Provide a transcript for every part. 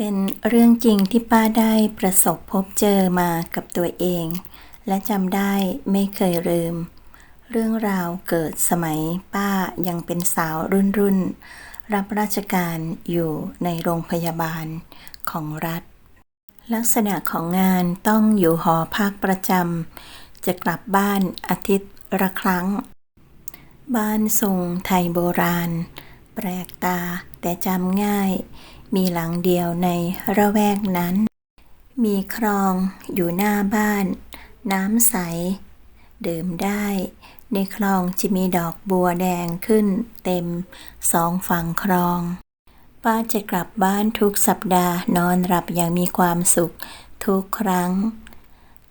เป็นเรื่องจริงที่ป้าได้ประสบพบเจอมากับตัวเอง และจำได้ไม่เคยลืม เรื่องราวเกิดสมัยป้ายังเป็นสาวรุ่นรุ่น รับราชการอยู่ในโรงพยาบาลของรัฐ ลักษณะของงานต้องอยู่หอพักประจำจะกลับบ้านอาทิตย์ละครั้ง บ้านทรงไทยโบราณ แปลกตาแต่จำง่าย มีหลังเดียวในระแวกนั้น มีคลองอยู่หน้าบ้าน น้ำใส ดื่มได้ ในคลองจะมีดอกบัวแดงขึ้นเต็มสองฝั่งคลอง ป้าจะกลับบ้านทุกสัปดาห์นอนหลับอย่างมีความสุขทุกครั้ง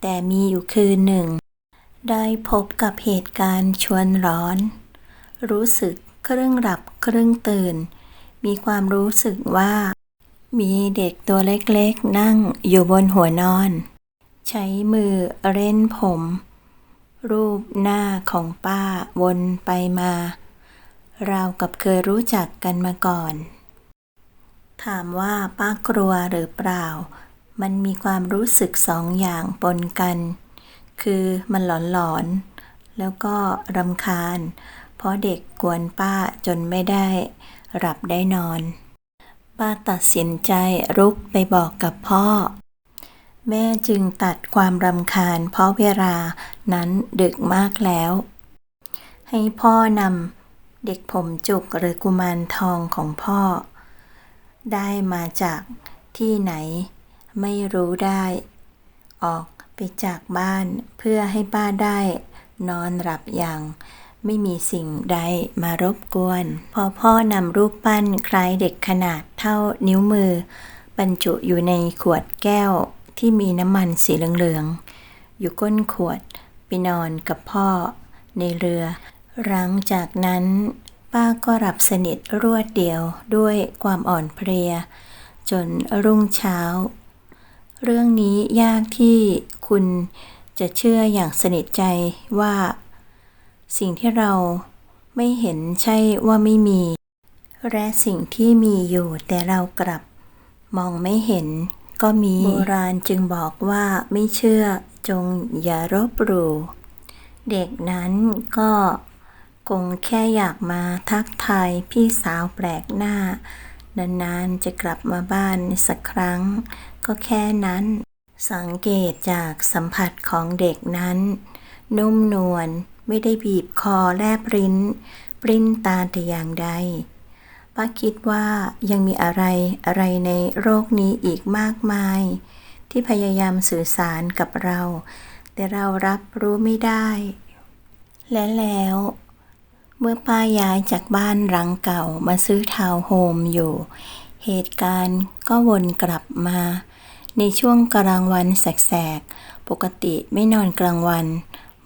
แต่มีอยู่คืนหนึ่ง ได้พบกับเหตุการณ์ชวนร้อน รู้สึกครึ่งหลับครึ่งตื่น มีความรู้สึกว่า มีเด็กตัวเล็กๆ นั่งอยู่บนหัวนอน ใช้มือเล่นผม รูปหน้าของป้าวนไปมา เรากับเคยรู้จักกันมาก่อน ถามว่าป้ากลัวหรือเปล่า มันมีความรู้สึกสองอย่างปนกัน คือมันหลอนๆ แล้วก็รำคาญ เพราะเด็กกวนป้าจนไม่ได้หลับได้นอน ป้าตัดสินใจรุกไปบอกกับพ่อ แม่จึงตัดความรำคาญเพราะเวลานั้นดึกมากแล้ว ให้พ่อนำเด็กผมจุกหรือกุมารทองของพ่อ ได้มาจากที่ไหน ไม่รู้ได้ ออกไปจากบ้านเพื่อให้ป้าได้ นอนหลับอย่างไม่มีสิ่งใดมารบกวน พอพ่อนำรูปปั้นคล้ายเด็กขนาด ท่านิ้วมือ บรรจุอยู่ในขวดแก้วที่มีน้ำมันสีเหลืองๆ อยู่ก้นขวดไปนอนกับพ่อในเรือ หลังจากนั้น ป้าก็หลับสนิทรวดเดียวด้วยความอ่อนเพลีย จนรุ่งเช้า เรื่องนี้ยากที่คุณจะเชื่ออย่างสนิทใจว่า สิ่งที่เราไม่เห็นใช่ว่าไม่มี และสิ่งที่มีอยู่แต่เรากลับมองไม่เห็นก็มีโบราณจึงบอกว่าไม่เชื่อจงอย่ารบหลู่เด็กนั้นก็คงแค่อยากมาทักทายพี่สาวแปลกหน้า นานๆจะกลับมาบ้านสักครั้ง ก็แค่นั้น สังเกตจากสัมผัสของเด็กนั้น นุ่มนวลไม่ได้บีบคอแลบลิ้น ปริ้นตาแต่อย่างใด ป้าคิดว่ายังมีอะไรอะไรในโรคนี้อีกมากมาย ที่พยายามสื่อสารกับเรา แต่เรารับรู้ไม่ได้ และแล้ว เมื่อป้าย้ายจากบ้านหลังเก่ามาซื้อทาวน์โฮมอยู่ เหตุการณ์ก็วนกลับมา ในช่วงกลางวันแสกๆ ปกติไม่นอนกลางวัน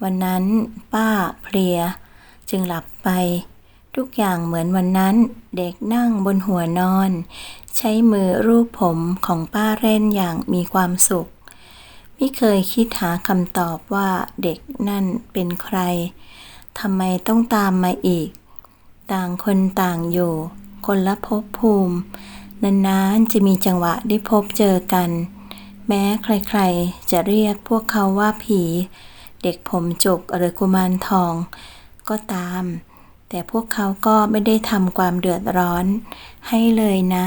วันนั้นป้าเพลีย จึงหลับไป ทุกอย่างเหมือนวันนั้นเด็กนั่งบนหัวนอน ใช้มือรูปผมของป้าเล่นอย่างมีความสุข ไม่เคยคิดหาคำตอบว่าเด็กนั่นเป็นใครทำไมต้องตามมาอีก ต่างคนต่างอยู่ คนละภพภูมิ นานๆจะมีจังหวะได้พบเจอกัน แม้ใครๆ จะเรียกพวกเขาว่าผี เด็กผมจุกหรือกุมารทอง ก็ตาม แต่พวกเขาก็ไม่ได้ทำความเดือดร้อนให้เลยนะ